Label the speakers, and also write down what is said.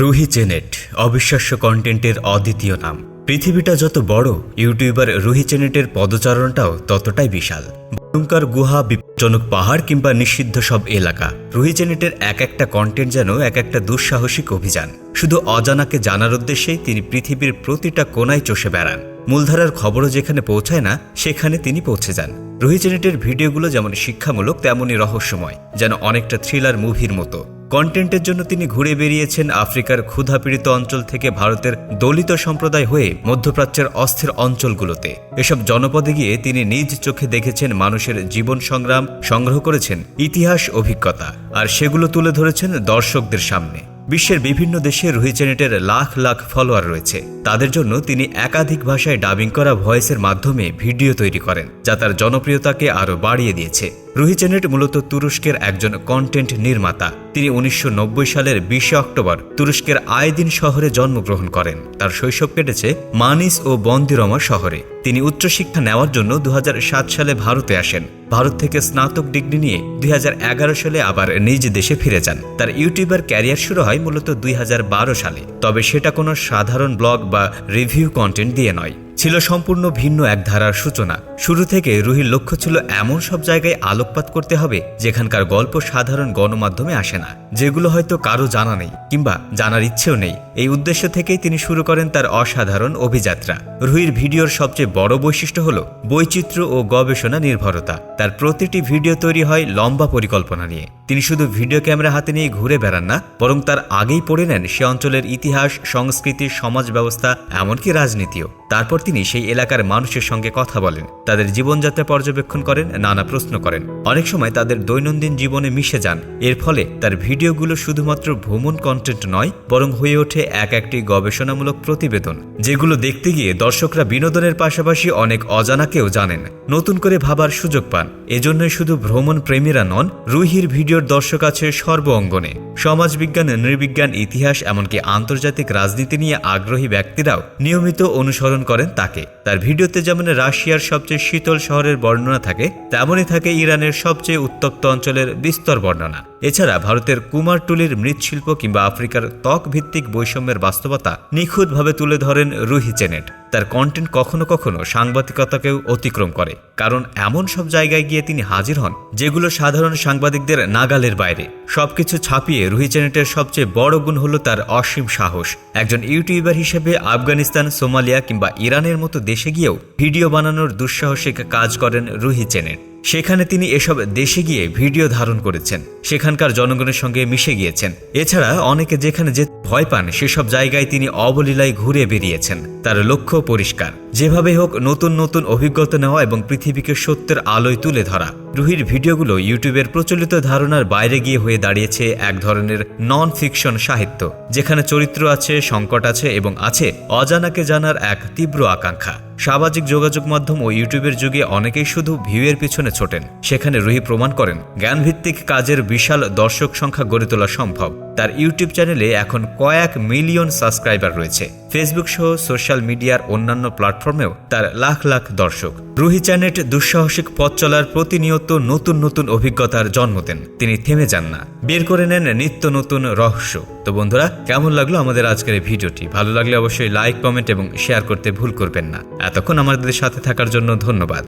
Speaker 1: Ruhi Senate, অবিশ্বাস্য কন্টেন্টের অদ্বিতীয় নাম। পৃথিবীটা যত বড়, ইউটিউবার রুহি চেনেটের পদচারণটাও ততটাই বিশাল। ভয়ঙ্কর গুহা, বিপজ্জনক পাহাড় কিংবা নিষিদ্ধ সব এলাকা। রুহি চেনেটের এক একটা কন্টেন্ট যেন এক একটা দুঃসাহসিক অভিযান। শুধু অজানাকে জানার উদ্দেশ্যেই তিনি পৃথিবীর প্রতিটা কোনায় চষে বেড়ান। মূলধারার খবরও যেখানে পৌঁছায় না, সেখানে তিনি পৌঁছে যান। রুহি চেনেটের ভিডিওগুলো যেমন শিক্ষামূলক, তেমনই রহস্যময়, যেন অনেকটা থ্রিলার মুভির মতো। কন্টেন্টের জন্য তিনি ঘুরে বেরিয়েছেন আফ্রিকার ক্ষুধাপীড়িত অঞ্চল থেকে ভারতের দলিত সম্প্রদায় হয়ে মধ্যপ্রাচ্যের অস্থির অঞ্চলগুলোতে। এসব জনপদে গিয়ে তিনি নিজ চোখে দেখেছেন মানুষের জীবন সংগ্রাম, সংগ্রহ করেছেন ইতিহাস, অভিজ্ঞতা। আর সেগুলো তুলে ধরেছেন দর্শকদের সামনে। বিশ্বের বিভিন্ন দেশে রুহি চ্যানেটের লাখ লাখ ফলোয়ার রয়েছে। তাদের জন্য তিনি একাধিক ভাষায় ডাবিং করা ভয়েসের মাধ্যমে ভিডিও তৈরি করেন, যা তার জনপ্রিয়তাকে আরও বাড়িয়ে দিয়েছে। রুহি চ্যানেট মূলত তুরস্কের একজন কন্টেন্ট নির্মাতা। তিনি উনিশশো নব্বই সালের বিশে অক্টোবর তুরস্কের আয়দিন শহরে জন্মগ্রহণ করেন। তার শৈশব কেটেছে মানিস ও বন্দিরমা শহরে। তিনি উচ্চশিক্ষা নেওয়ার জন্য দু হাজার সাত সালে ভারতে আসেন। ভারত থেকে স্নাতক ডিগ্রি নিয়ে দুই হাজার এগারো সালে আবার নিজ দেশে ফিরে যান। তার ইউটিউবার ক্যারিয়ার শুরু হয় মূলত দুই হাজার বারো সালে। তবে সেটা কোনো সাধারণ ব্লগ বা রিভিউ কন্টেন্ট দিয়ে নয়। ছিল সম্পূর্ণ ভিন্ন এক ধারার সূচনা। শুরু থেকে রুহির লক্ষ্য ছিল এমন সব জায়গায় আলোকপাত করতে হবে, যেখানকার গল্প সাধারণ গণমাধ্যমে আসে না, যেগুলো হয়তো কারও জানা নেই, কিংবা জানার ইচ্ছেও নেই। এই উদ্দেশ্য থেকেই তিনি শুরু করেন তার অসাধারণ অভিযাত্রা। রুহির ভিডিওর সবচেয়ে বড় বৈশিষ্ট্য হল বৈচিত্র্য ও গবেষণা নির্ভরতা। তার প্রতিটি ভিডিও তৈরি হয় লম্বা পরিকল্পনা নিয়ে। তিনি শুধু ভিডিও ক্যামেরা হাতে নিয়ে ঘুরে বেড়ান না, বরং তার আগেই পড়ে নেন সে অঞ্চলের ইতিহাস, সংস্কৃতি, সমাজ ব্যবস্থা, এমনকি রাজনীতিও। তারপর তিনি সেই এলাকার মানুষের সঙ্গে কথা বলেন, তাদের জীবনযাত্রা পর্যবেক্ষণ করেন, নানা প্রশ্ন করেন। অনেক সময় তাদের দৈনন্দিন জীবনে মিশে যান, এর ফলে তার ভিডিওগুলো শুধুমাত্র ভ্রমণ কন্টেন্ট নয়, বরং হয়ে ওঠে এক একটি গবেষণামূলক প্রতিবেদন, যেগুলো দেখতে গিয়ে দর্শকরা বিনোদনের পাশাপাশি অনেক অজানাকেও জানেন। নতুন করে ভাবার সুযোগ পান, এজন্যই শুধু ভ্রমণ প্রেমীরা নন, রুহির ভিডিওর দর্শক আছে সর্ব অঙ্গনে। সমাজবিজ্ঞান, নৃবিজ্ঞান, ইতিহাস, এমনকি আন্তর্জাতিক রাজনীতি নিয়ে আগ্রহী ব্যক্তিরাও নিয়মিত অনুসরণ করেন তাকে। তার ভিডিওতে যেমন রাশিয়ার সবচেয়ে শীতল শহরের বর্ণনা থাকে, তেমনই থাকে ইরানের সবচেয়ে উত্তপ্ত অঞ্চলের বিস্তর বর্ণনা। এছাড়া ভারতের কুমারটুলির মৃৎশিল্প কিংবা আফ্রিকার ত্বক ভিত্তিক বৈষম্যের বাস্তবতা নিখুঁতভাবে তুলে ধরেন রুহি চেনেট। তার কন্টেন্ট কখনো কখনো সাংবাদিকতাকেও অতিক্রম করে, কারণ এমন সব জায়গায় গিয়ে তিনি হাজির হন যেগুলো সাধারণ সাংবাদিকদের নাগালের বাইরে। সবকিছু ছাপিয়ে রুহি চ্যানেটের সবচেয়ে বড় গুণ হলো তার অসীম সাহস। একজন ইউটিউবার হিসেবে আফগানিস্তান, সোমালিয়া কিংবা ইরানের মতো দেশে গিয়েও ভিডিও বানানোর দুঃসাহসিক কাজ করেন রুহি চ্যানেট সেখানে তিনি এসব দেশে গিয়ে ভিডিও ধারণ করেছেন। সেখানকার জনগণের সঙ্গে মিশে গিয়েছেন। এছাড়া অনেকে যেখানে যে ভয় পান, সেসব জায়গায় তিনি অবলীলায় ঘুরে বেরিয়েছেন। তার লক্ষ্য পরিষ্কার। যেভাবে হোক, নতুন নতুন অভিজ্ঞতা নেওয়া এবং পৃথিবীকে সত্যের আলোয় তুলে ধরা। রুহির ভিডিওগুলো ইউটিউবের প্রচলিত ধারণার বাইরে গিয়ে হয়ে দাঁড়িয়েছে এক ধরনের নন ফিকশন সাহিত্য, যেখানে চরিত্র আছে, সংকট আছে এবং আছে অজানাকে জানার এক তীব্র আকাঙ্ক্ষা। সামাজিক যোগাযোগ মাধ্যম ও ইউটিউবের যুগে অনেকেই শুধু ভিউয়ের পিছনে ছোটেন। সেখানে রুহি প্রমাণ করেন, জ্ঞানভিত্তিক কাজের বিশাল দর্শক সংখ্যা গড়ে তোলা সম্ভব। তার ইউটিউব চ্যানেলে এখন কয়েক মিলিয়ন সাবস্ক্রাইবার রয়েছে। ফেসবুক সহ সোশ্যাল মিডিয়ার অন্যান্য প্ল্যাটফর্মেও তার লাখ লাখ দর্শক। রুহি চ্যানেট দুঃসাহসিক পথ চলার প্রতিনিয়ত নতুন নতুন অভিজ্ঞতার জন্ম দেন। তিনি থেমে যান না। বের করে নেন নিত্য নতুন রহস্য। তো বন্ধুরা, কেমন লাগল আমাদের আজকের এই ভিডিওটি? ভালো লাগলে অবশ্যই লাইক, কমেন্ট এবং শেয়ার করতে ভুল করবেন না। এতক্ষণ আমাদের সাথে থাকার জন্য ধন্যবাদ।